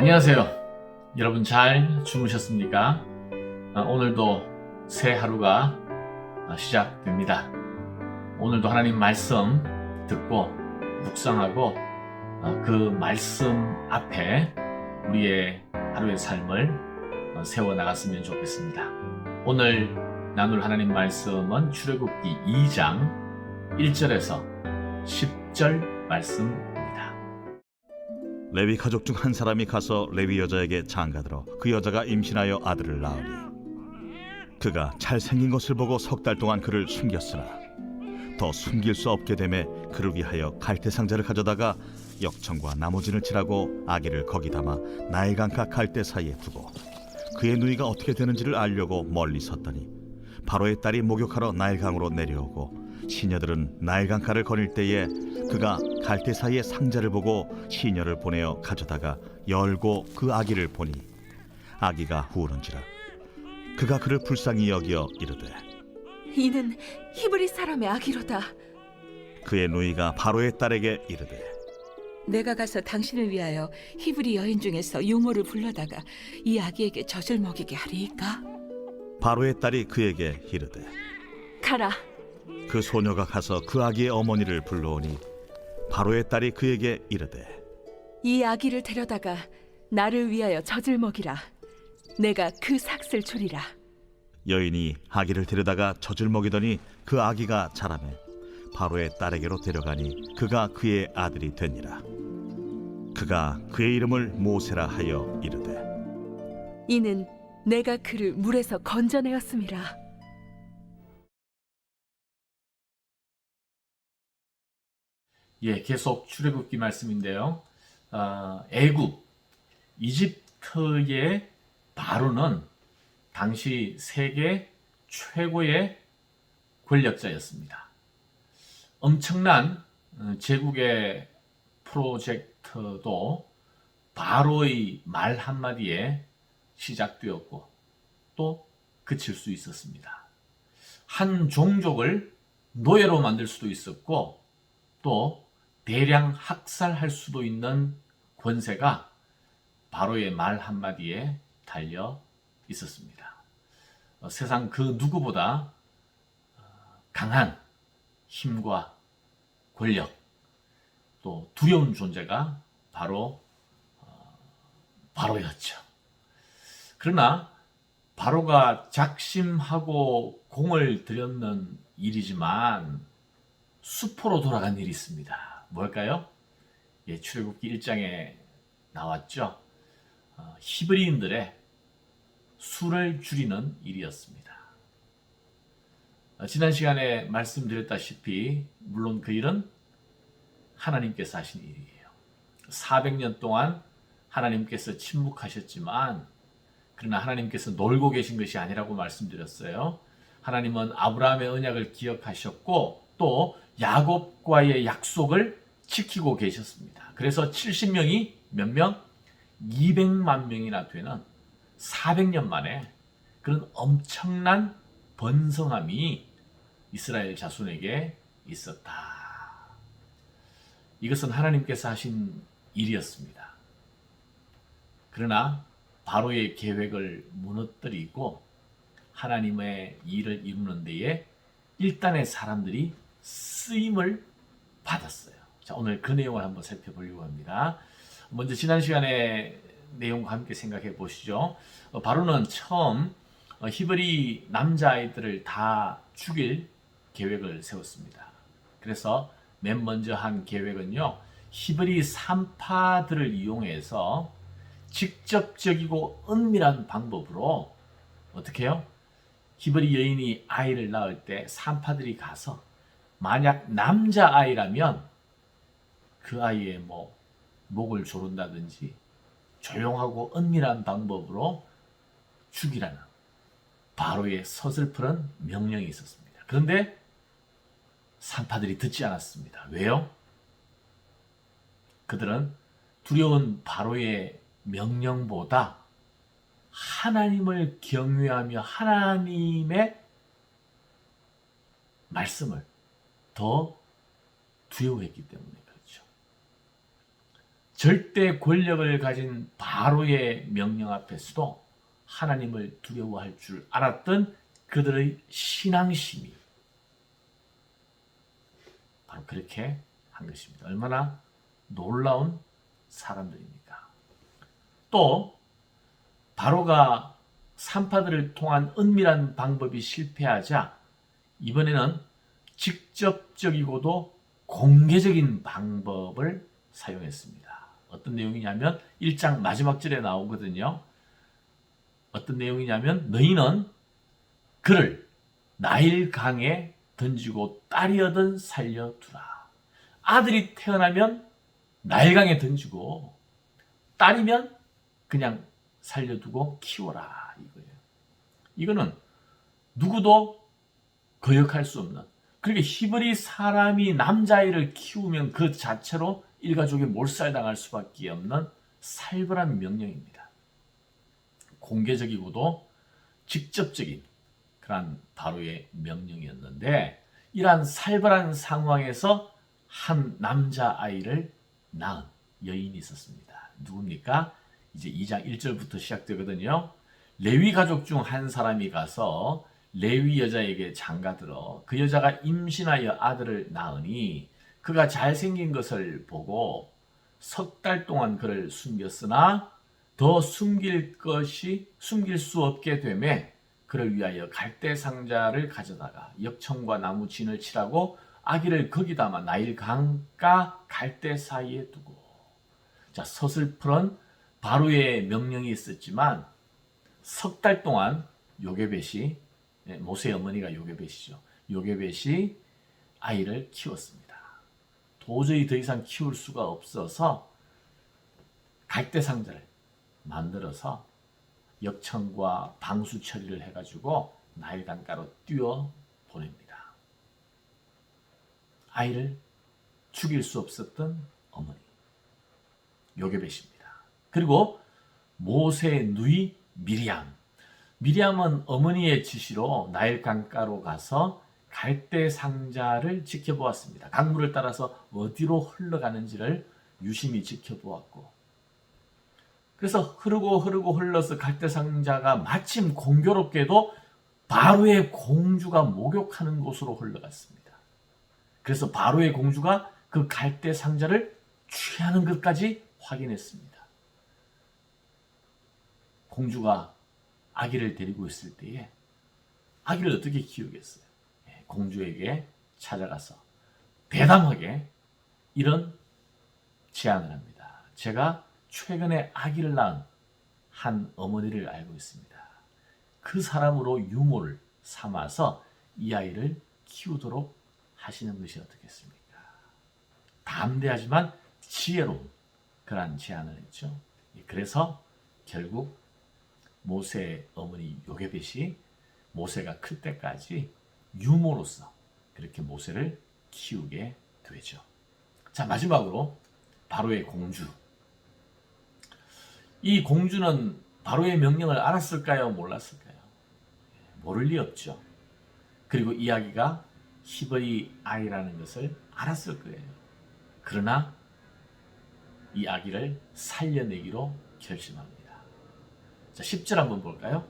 안녕하세요. 여러분 잘 주무셨습니까? 아, 오늘도 새 하루가 아, 시작됩니다. 오늘도 하나님 말씀 듣고 묵상하고 아, 그 말씀 앞에 우리의 하루의 삶을 어, 세워 나갔으면 좋겠습니다. 오늘 나눌 하나님 말씀은 출애굽기 2장 1절에서 10절 말씀입니다. 레위 가족 중 한 사람이 가서 레위 여자에게 장가들어 그 여자가 임신하여 아들을 낳으니 그가 잘생긴 것을 보고 석 달 동안 그를 숨겼으나 더 숨길 수 없게 되매 그를 위하여 갈대 상자를 가져다가 역청과 나무진을 칠하고 아기를 거기 담아 나일강가 갈대 사이에 두고 그의 누이가 어떻게 되는지를 알려고 멀리 섰더니 바로의 딸이 목욕하러 나일강으로 내려오고 시녀들은 나일강가를 거닐 때에 그가 갈대 사이에 상자를 보고 시녀를 보내어 가져다가 열고 그 아기를 보니 아기가 후우는지라 그가 그를 불쌍히 여기어 이르되 이는 히브리 사람의 아기로다. 그의 누이가 바로의 딸에게 이르되 내가 가서 당신을 위하여 히브리 여인 중에서 유모를 불러다가 이 아기에게 젖을 먹이게 하리이까? 바로의 딸이 그에게 이르되 가라. 그 소녀가 가서 그 아기의 어머니를 불러오니 바로의 딸이 그에게 이르되 이 아기를 데려다가 나를 위하여 젖을 먹이라. 내가 그 삭슬 주리라. 여인이 아기를 데려다가 젖을 먹이더니 그 아기가 자라매 바로의 딸에게로 데려가니 그가 그의 아들이 되니라 그가 그의 이름을 모세라 하여 이르되 이는 내가 그를 물에서 건져내었음이라. 예, 계속 출애굽기 말씀인데요. 어, 애굽, 이집트의 바로는 당시 세계 최고의 권력자였습니다. 엄청난 어, 제국의 프로젝트도 바로의 말 한마디에 시작되었고 또 그칠 수 있었습니다. 한 종족을 노예로 만들 수도 있었고 또 대량 학살할 수도 있는 권세가 바로의 말 한마디에 달려 있었습니다. 어, 세상 그 누구보다 어, 강한 힘과 권력 또 두려운 존재가 바로 어, 바로였죠. 그러나 바로가 작심하고 공을 들였는 일이지만 수포로 돌아간 일이 있습니다. 뭘까요? 예, 출애굽기 1장에 나왔죠. 어, 히브리인들의 수를 줄이는 일이었습니다. 어, 지난 시간에 말씀드렸다시피 물론 그 일은 하나님께서 하신 일이에요. 400년 동안 하나님께서 침묵하셨지만 그러나 하나님께서 놀고 계신 것이 아니라고 말씀드렸어요. 하나님은 아브라함의 언약을 기억하셨고 또 야곱과의 약속을 지키고 계셨습니다. 그래서 70명이 몇 명? 200만 명이나 되는 400년 만에 그런 엄청난 번성함이 이스라엘 자손에게 있었다. 이것은 하나님께서 하신 일이었습니다. 그러나 바로의 계획을 무너뜨리고 하나님의 일을 이루는 데에 일단의 사람들이 쓰임을 받았어요. 자, 오늘 그 내용을 한번 살펴보려고 합니다. 먼저 지난 시간에 내용과 함께 생각해 보시죠. 어, 바로는 처음 어, 히브리 남자아이들을 다 죽일 계획을 세웠습니다. 그래서 맨 먼저 한 계획은요. 히브리 산파들을 이용해서 직접적이고 은밀한 방법으로 어떻게 해요? 히브리 여인이 아이를 낳을 때 산파들이 가서 만약 남자 아이라면 그 아이의 뭐 목을 조른다든지 조용하고 은밀한 방법으로 죽이라는 바로의 서슬프른 명령이 있었습니다. 그런데 산파들이 듣지 않았습니다. 왜요? 그들은 두려운 바로의 명령보다 하나님을 경외하며 하나님의 말씀을 더 두려워했기 때문에 그렇죠. 절대 권력을 가진 바로의 명령 앞에서도 하나님을 두려워할 줄 알았던 그들의 신앙심이 바로 그렇게 한 것입니다. 얼마나 놀라운 사람들입니까? 또 바로가 산파들을 통한 은밀한 방법이 실패하자 이번에는 직접적이고도 공개적인 방법을 사용했습니다. 어떤 내용이냐면 1장 마지막 절에 나오거든요. 어떤 내용이냐면 너희는 그를 나일 강에 던지고 딸이어든 살려두라. 아들이 태어나면 나일강에 던지고 딸이면 그냥 살려두고 키워라 이거예요. 이거는 누구도 거역할 수 없는. 그렇게 히브리 사람이 남자아이를 키우면 그 자체로 일가족이 몰살당할 수밖에 없는 살벌한 명령입니다. 공개적이고도 직접적인 그러한 바로의 명령이었는데 이러한 살벌한 상황에서 한 남자아이를 낳은 여인이 있었습니다. 누굽니까? 이제 2장 1절부터 시작되거든요. 레위 가족 중 한 사람이 가서 레위 여자에게 장가들어 그 여자가 임신하여 아들을 낳으니 그가 잘생긴 것을 보고 석 달 동안 그를 숨겼으나 더 숨길 것이 숨길 수 없게 되매 그를 위하여 갈대 상자를 가져다가 역청과 나무 진을 칠하고 아기를 거기다만 나일 강가 갈대 사이에 두고. 자 서슬프런 바로의 명령이 있었지만 석 달 동안 요게벳이 예, 모세의 어머니가 요게벳이죠. 요게벳이 아이를 키웠습니다. 도저히 더 이상 키울 수가 없어서 갈대 상자를 만들어서 역청과 방수 처리를 해가지고 나일 강가로 뛰어 보냅니다. 아이를 죽일 수 없었던 어머니 요게벳입니다. 그리고 모세의 누이 미리암. 미리암은 어머니의 지시로 나일 강가로 가서 갈대 상자를 지켜보았습니다. 강물을 따라서 어디로 흘러가는지를 유심히 지켜보았고 그래서 흐르고 흐르고 흘러서 갈대 상자가 마침 공교롭게도 바로의 공주가 목욕하는 곳으로 흘러갔습니다. 그래서 바로의 공주가 그 갈대 상자를 취하는 것까지 확인했습니다. 공주가 아기를 데리고 있을 때에 아기를 어떻게 키우겠어요? 예, 공주에게 찾아가서 대담하게 이런 제안을 합니다. 제가 최근에 아기를 낳은 한 어머니를 알고 있습니다. 그 사람으로 유모를 삼아서 이 아이를 키우도록 하시는 것이 어떻겠습니까? 담대하지만 지혜로운 그러한 제안을 했죠. 예, 그래서 결국 모세의 어머니 요게벳이 모세가 클 때까지 유모로서 그렇게 모세를 키우게 되죠. 자, 마지막으로 바로의 공주. 이 공주는 바로의 명령을 알았을까요? 몰랐을까요? 모를 리 없죠. 그리고 이야기가 히브리 아이라는 것을 알았을 거예요. 그러나 이 아기를 살려내기로 결심합니다. 자, 10절 한번 볼까요?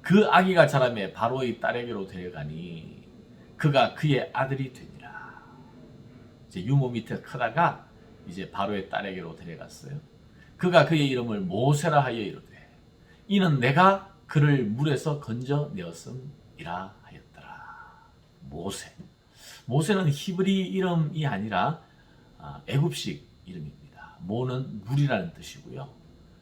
그 아기가 자라매 바로의 딸에게로 데려가니 그가 그의 아들이 되니라. 이제 유모 밑에 크다가 이제 바로의 딸에게로 데려갔어요. 그가 그의 이름을 모세라 하여 이르되 이는 내가 그를 물에서 건져내었음이라 하였더라. 모세. 모세는 히브리 이름이 아니라 아, 애굽식 이름입니다. 모는 물이라는 뜻이고요.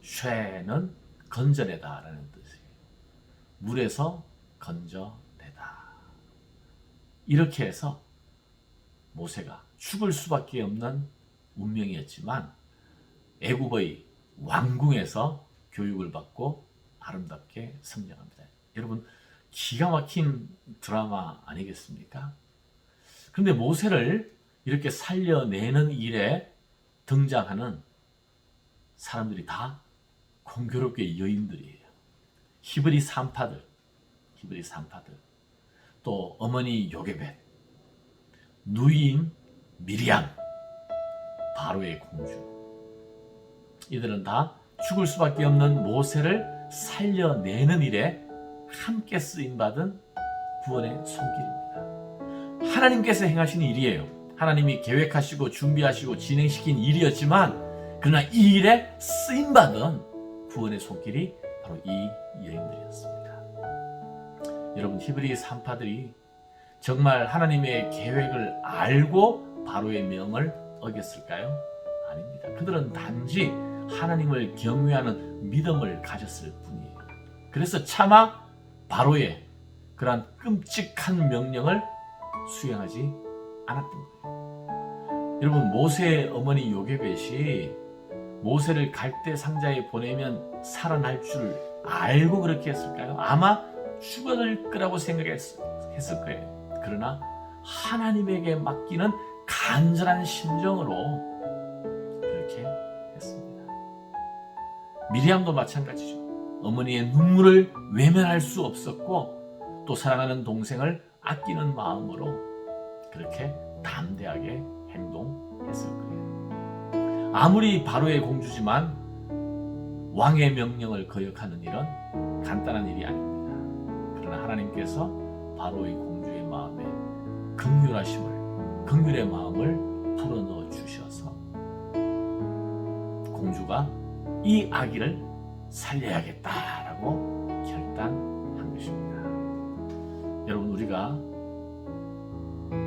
쉐는 건져내다라는 뜻이에요. 물에서 건져내다. 이렇게 해서 모세가 죽을 수밖에 없는 운명이었지만 애굽의 왕궁에서 교육을 받고 아름답게 성장합니다. 여러분 기가 막힌 드라마 아니겠습니까? 그런데 모세를 이렇게 살려내는 일에 등장하는 사람들이 다 공교롭게 여인들이에요. 히브리 산파들, 히브리 산파들, 또 어머니 요게벳, 누이인 미리암, 바로의 공주, 이들은 다 죽을 수밖에 없는 모세를 살려내는 일에 함께 쓰임 받은 구원의 손길입니다. 하나님께서 행하신 일이에요. 하나님이 계획하시고 준비하시고 진행시킨 일이었지만 그러나 이 일에 쓰임 받은 구원의 손길이 바로 이 여인들이었습니다. 여러분 히브리 산파들이 정말 하나님의 계획을 알고 바로의 명을 어겼을까요? 아닙니다. 그들은 단지 하나님을 경외하는 믿음을 가졌을 뿐이에요. 그래서 차마 바로의 그러한 끔찍한 명령을 수행하지 않았던 거예요. 여러분 모세의 어머니 요게벳이 모세를 갈대 상자에 보내면 살아날 줄 알고 그렇게 했을까요? 아마 죽어갈 거라고 생각했을 거예요. 그러나 하나님에게 맡기는 간절한 심정으로 그렇게 했습니다. 미리암도 마찬가지죠. 어머니의 눈물을 외면할 수 없었고 또 사랑하는 동생을 아끼는 마음으로 그렇게 담대하게 행동했을 거예요. 아무리 바로의 공주지만 왕의 명령을 거역하는 일은 간단한 일이 아닙니다. 그러나 하나님께서 바로의 공주의 마음에 극률하심을 극률의 마음을 불어넣어 주셔서 공주가 이 아기를 살려야겠다라고 결단한 것입니다. 여러분 우리가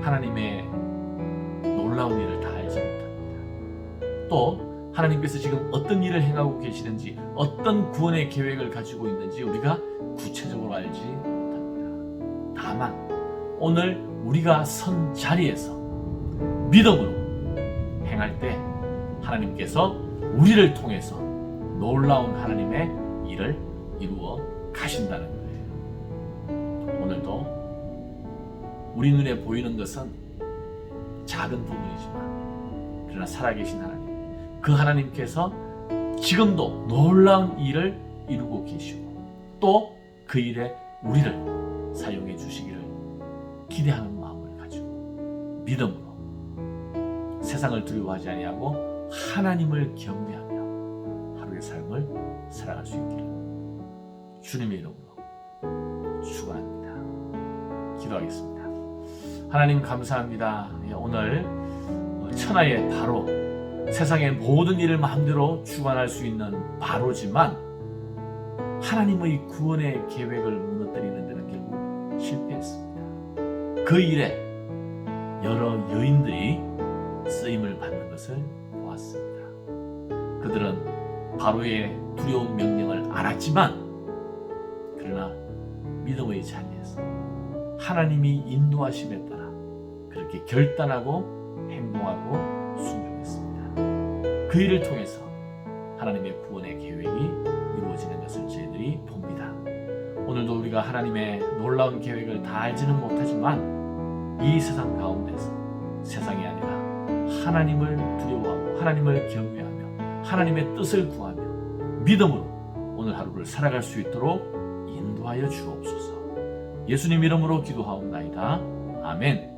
하나님의 놀라운 일을 다. 또 하나님께서 지금 어떤 일을 행하고 계시는지 어떤 구원의 계획을 가지고 있는지 우리가 구체적으로 알지 못합니다. 다만 오늘 우리가 선 자리에서 믿음으로 행할 때 하나님께서 우리를 통해서 놀라운 하나님의 일을 이루어 가신다는 거예요. 오늘도 우리 눈에 보이는 것은 작은 부분이지만 그러나 살아계신 하나님 그 하나님께서 지금도 놀라운 일을 이루고 계시고 또 그 일에 우리를 사용해 주시기를 기대하는 마음을 가지고 믿음으로 세상을 두려워하지 아니하고 하나님을 경외하며 하루의 삶을 살아갈 수 있기를 주님의 이름으로 축원합니다. 기도하겠습니다. 하나님 감사합니다. 예, 오늘 천하의 바로 세상의 모든 일을 마음대로 주관할 수 있는 바로지만 하나님의 구원의 계획을 무너뜨리는 데는 결국 실패했습니다. 그 일에 여러 여인들이 쓰임을 받는 것을 보았습니다. 그들은 바로의 두려운 명령을 알았지만 그러나 믿음의 자리에서 하나님이 인도하심에 따라 그렇게 결단하고 행동하고. 그 일을 통해서 하나님의 구원의 계획이 이루어지는 것을 저희들이 봅니다. 오늘도 우리가 하나님의 놀라운 계획을 다 알지는 못하지만 이 세상 가운데서 세상이 아니라 하나님을 두려워하고 하나님을 경외하며 하나님의 뜻을 구하며 믿음으로 오늘 하루를 살아갈 수 있도록 인도하여 주옵소서. 예수님 이름으로 기도하옵나이다. 아멘.